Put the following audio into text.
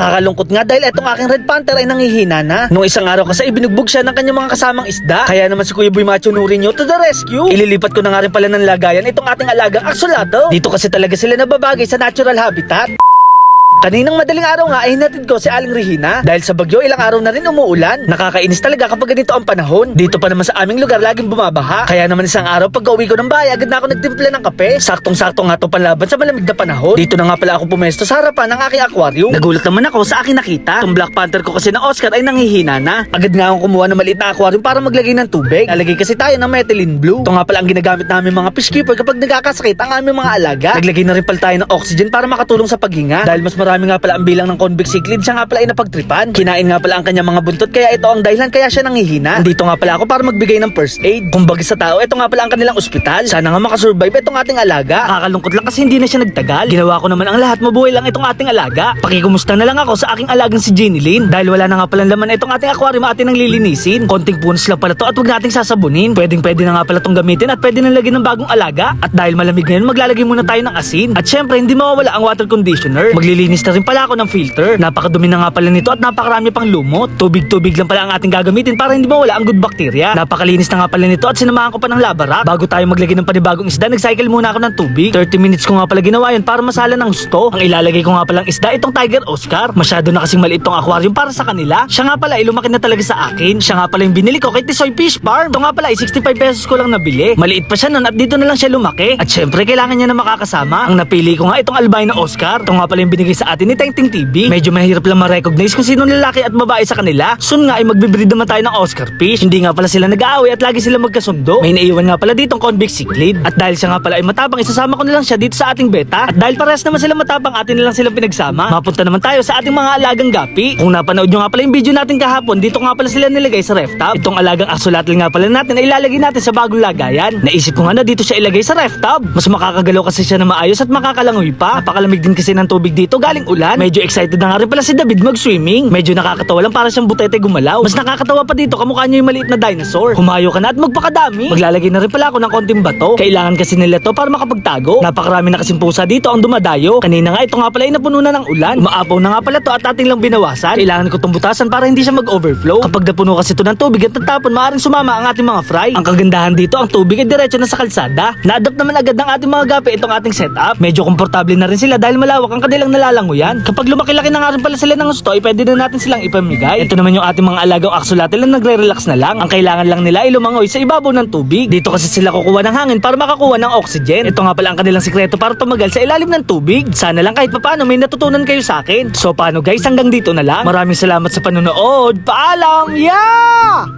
Nakakalungkot nga dahil etong aking Red Panther ay nangihina na. Nung isang araw kasi ibinugbog siya ng kanyang mga kasamang isda. Kaya naman si Kuya Boy Macho Nurinyo to the rescue. Ililipat ko na nga rin pala ng lagayan itong ating alagang aksolato. Dito kasi talaga sila nababagay sa natural habitat. Kaninang madaling araw nga ay hinatid ko si Aling Regina dahil sa bagyo ilang araw na rin umuulan. Nakakainis talaga kapag ganito ang panahon. Dito pa naman sa aming lugar laging bumabaha. Kaya naman isang araw pag uwi ko ng bahay agad na ako nagtimpla ng kape. Saktong-sakto nga to panlaban sa malamig na panahon. Dito na nga pala ako pumesto sa harapan ng aking aquarium. Nagulat naman ako sa aking nakita. Itong Black Panther ko kasi na Oscar ay nanghihina na. Agad nga akong kumuha ng maliit na aquarium para maglagay ng tubig. Nalagay kasi tayo ng methylene blue. Ito nga pala ang ginagamit namin mga fish keeper kapag nagkakasakit ang aming mga alaga. Naglagay na rin pala tayo ng oxygen para makatulong sa paghinga. Dahil mas marami nga pala ang bilang ng convict cichlid, siya nga pala ay napagtripan. Kinain nga pala ang kanyang mga buntot kaya ito ang dahilan kaya siya nanghihina. Dito nga pala ako para magbigay ng first aid. Kumbaga sa tao, ito nga pala ang kanilang ospital. Sana nga makasurvive itong ating alaga. Nakakalungkot lang kasi hindi na siya nagtagal. Ginawa ko naman ang lahat, mabuhay lang itong ating alaga. Pakikumusta na lang ako sa aking alagang si Jenny Lynn. Dahil wala na nga pala laman itong ating aquarium atin ang lilinisin. Konting punos lang pala to at huwag nating sasabunin. Pwedeng pwede na nga pala itong gamitin at pwede na lagyan ng bagong alaga. At dahil malamig ngayon, maglalagay muna tayo ng asin. At syempre, hindi mawawala ang water conditioner. Maglilinis na rin pala ako ng filter. Napakadumi na nga pala nito at napakarami pang lumot. Tubig-tubig lang pala ang ating gagamitin para hindi mawala ang good bacteria. Napakalinis na nga pala nito at sinamahan ko pa ng lava. Bago tayo maglagay ng panibagong isda, nag-cycle muna ako ng tubig. 30 minutes ko nga pala ginawa yun para masala ng gusto. Ang ilalagay ko nga palang isda, itong Tiger Oscar. Masyado na kasing maliit tong aquarium para sa kanila. Siya nga pala ay lumaki na talaga sa akin. Siya nga pala yung binili ko kay Tisoy Fish Farm. Ito nga pala ay 65 pesos ko lang nabili. Maliit pa siya nun at dito na lang siya lumaki. At syempre kailangan niya na makakasama. Ang napili ko nga itong albino Oscar. Ito nga pala yung binigay sa atin ni Teng Ting TV. Medyo mahirap lang ma-recognize kung sino lalaki at babae sa kanila. Soon nga ay magbibreed naman tayo ng Oscar fish. Hindi nga pala sila nag-aaway at lagi sila magkasundo. May naiwan nga pala dito ang convict cichlid. At dahil siya nga pala ay matapang, isasama ko na lang siya dito sa ating beta. At dahil parehas naman sila matapang, atin na lang silang pinagsama. Mapunta naman tayo sa ating mga alagang gapi. Kung napanood nyo nga pala yung video natin kahapon, dito nga pala sila nilagay sa ref tub. Itong alagang axolotl nga pala natin ay ilalagay natin sa bagong lagayan. Naisip ko nga na dito siya ilagay sa ref tub. Mas makakagalaw kasi siya na maayos at makakalangoy pa. Napakalamig din kasi ng tubig dito galing ulan. Medyo excited na nga rin pala si David mag-swimming. Medyo nakakatawa lang para siyang butete gumalaw. Mas nakakatawa pa dito kamukha niya yung maliit na dinosaur. Humayo ka na at magpakadami. Maglalagay na rin pala ako ng konting bato. Kailangan kasi nila to para makapagtago. Napakarami na kasing pusa dito ang dumadayo. Kanina nga ito nga pala ay napuno na ng ulan. Umaapaw na nga pala to at ating lang binawasan. Kailangan ko itong butasan para hindi siya mag-overflow. Kapag napuno kasi ito ng tubig at natapon, maaaring sumama ang ating mga fry. Ang kagandahan dito, ang tubig ay diretso na sa kalsada. Na-adapt naman agad ng ating mga gapi itong ating setup. Medyo komportable na rin sila dahil malawak ang kanilang nalalanguyan. Kapag lumaki-laki na nga rin pala sila ng gusto, ay pwede na natin silang ipamigay. Ito naman yung ating mga alagang aksulate lang nagre-relax na lang. Ang kailangan lang nila ay lumangoy sa ibabaw ng tubig. Dito kasi sila kukuha ng hangin para makakuha ng oxygen. Ito nga pala ang kanilang sikreto para tumagal sa ilalim ng tubig. Sana lang kahit papaano may natutunan kayo sa akin. So paano guys, hanggang dito na lang. Maraming salamat sa panonood. Paalam! Yeah!